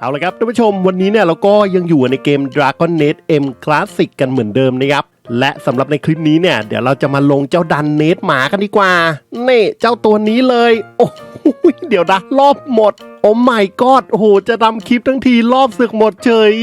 เอาละครับท่านผู้ชมวันนี้เนี่ยเราก็ยังอยู่ในเกม Dragon Net M Classic กันเหมือนเดิมนะครับ และสำหรับในคลิปนี้เนี่ย เดี๋ยวเราจะมาลงเจ้าดันเนตหมากันดีกว่า นี่เจ้าตัวนี้เลย โอ้โหเดี๋ยวนะรอบหมดโอ้ไม่กอดโหจะทำคลิปทั้งทีรอบศึกหมดเฉย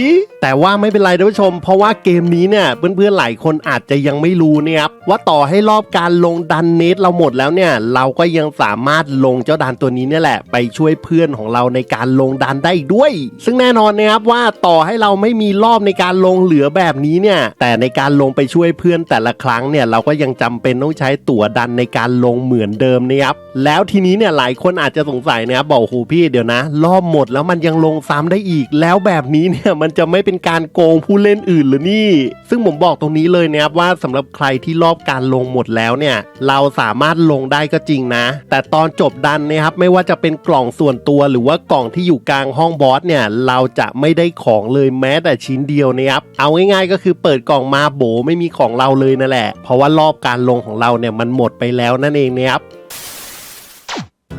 แต่ว่าไม่เป็นไรท่านผู้ชม เพราะว่าเกมนี้เนี่ยเพื่อนๆหลายคนอาจจะยังไม่รู้เนี่ยครับว่าต่อให้รอบการลงดันเนตเราหมดแล้วเนี่ย เราก็ยังสามารถลงเจ้าดันตัวนี้เนี่ยแหละ ไปช่วยเพื่อนของเราในการลงดันได้อีกด้วย ซึ่งแน่นอนนะครับว่าต่อให้เราไม่มีรอบในการลงเหลือแบบนี้เนี่ย แต่ในการลงไปช่วยเพื่อนแต่ละครั้งเนี่ยเราก็ยังจำเป็นต้องใช้ตั๋วดันในการลงเหมือนเดิมนะครับแล้วทีนี้เนี่ยหลายคนอาจจะสงสัยนะครับบอกโหพี่เดี๋ยวนะ รอบหมดแล้วมันยังลงซ้ำได้อีก แล้วแบบนี้เนี่ยมันจะไม่เป็นการโกงผู้เล่นอื่นหรือนี่ ซึ่งผมบอกตรงนี้เลยนะครับว่าสำหรับใครที่รอบการลงหมดแล้วเนี่ย เราสามารถลงได้ก็จริงนะ แต่ตอนจบดันนะครับไม่ว่าจะเป็นกล่องส่วนตัวหรือว่ากล่องที่อยู่กลางห้องบอสเนี่ยเราจะไม่ได้ของเลยแม้แต่ชิ้นเดียวนะครับเอาง่ายๆ ก็คือเปิดกล่องมาโบไม่มีของเราเลยนั่นแหละ เพราะว่ารอบการลงของเราเนี่ยมันหมดไปแล้วนั่นเองนะครับ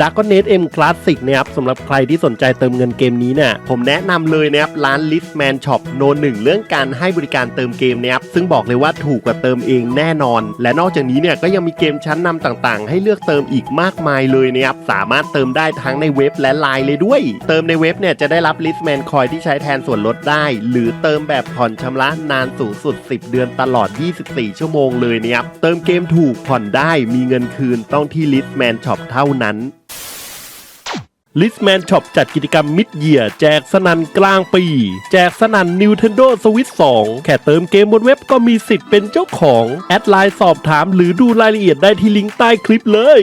d a r k n e t M Classic นะครับสำหรับใครที่สนใจเติมเงินเกมนี้เนี่ยผมแนะนำเลยนะครับร้าน Listman Shop โนหนึ่งเรื่องการให้บริการเติมเกมนะครับซึ่งบอกเลยว่าถูกกว่าเติมเองแน่นอน และนอกจากนี้เนี่ยก็ยังมีเกมชั้นนำต่างๆ ให้เลือกเติมอีกมากมายเลยนะครับสามารถเติมได้ทั้งในเว็บและไลน์เลยด้วย เติมในเว็บเนี่ยจะได้รับ Listman Coin ที่ใช้แทนส่วนลดได้ หรือเติมแบบผ่อนชำระนานสูงสุด 10 เดือนตลอด 24 ชั่วโมงเลยนะครับเติมเกมถูกผ่อนได้มีเงินคืนต้องที่ Listman Shop เท่านั้น ลิสแมนช็อปจัดกิจกรรมมิดเยียแจกสนันกลางปี แจกสนัน Nintendo Switch 2 แค่เติมเกมบนเว็บก็มีสิทธิ์เป็นเจ้าของ แอดไลน์สอบถามหรือดูรายละเอียดได้ที่ลิงก์ใต้คลิปเลย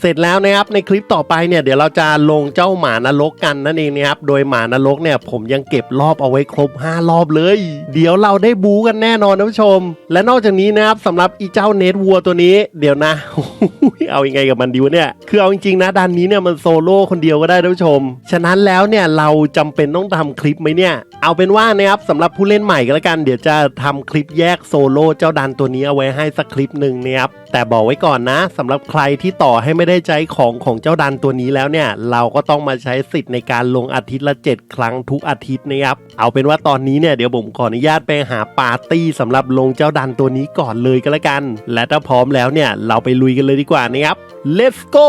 เสร็จแล้วนะครับในคลิปต่อไปเนี่ยเดี๋ยวเราจะลงเจ้าหมานรกกันนั่นเองนะครับโดยหมานรกเนี่ยผมยังเก็บรอบเอาไว้ครบ 5 รอบเลย เดี๋ยวเราได้บูกันแน่นอนท่านผู้ชม และนอกจากนี้นะครับสำหรับอีเจ้าเนตวัวตัวนี้ เดี๋ยวนะ เอาอยังไงกับมันดีวะเนี่ยคือเอาจริงๆนะดันนี้เนี่ยมันโซโล่คนเดียวก็ได้ท่านผู้ชม ฉะนั้นแล้วเนี่ยเราจำเป็นต้องทำคลิปไหมเนี่ยเอาเป็นว่านะครับสำหรับผู้เล่นใหม่ก็แล้วกัน เดี๋ยวจะทำคลิปแยกโซโล่เจ้าดันตัวนี้เอาไว้ให้สักคลิปหนึ่งนะครับแต่บอกไว้ก่อนนะสำหรับใครที่ต่อให้ไม่ได้ใช้ของของเจ้าดันตัวนี้แล้วเนี่ย เราก็ต้องมาใช้สิทธิ์ในการลงอาทิตย์ละ 7 ครั้งทุกอาทิตย์นะครับ เอาเป็นว่าตอนนี้เนี่ยเดี๋ยวผมขออนุญาตไปหาปาร์ตี้สำหรับลงเจ้าดันตัวนี้ก่อนเลยก็แล้วกัน และถ้าพร้อมแล้วเนี่ยเราไปลุยกันเลยดีกว่านะครับ let's go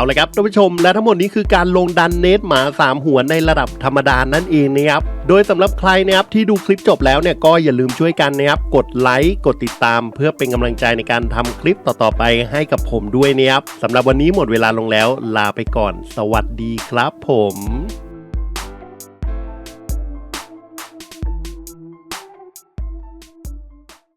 เอาเลยครับท่านผู้ชมและทั้งหมดนี้คือการลงดันเนตหมา 3 หัวในระดับธรรมดานั่นเองนะครับโดยสำหรับใครนะครับที่ดูคลิปจบแล้วเนี่ยก็อย่าลืมช่วยกันนะครับกดไลค์กดติดตาม เพื่อเป็นกำลังใจในการทำคลิปต่อๆไปให้กับผมด้วยนะครับสำหรับวันนี้หมดเวลาลงแล้ว ลาไปก่อน สวัสดีครับผม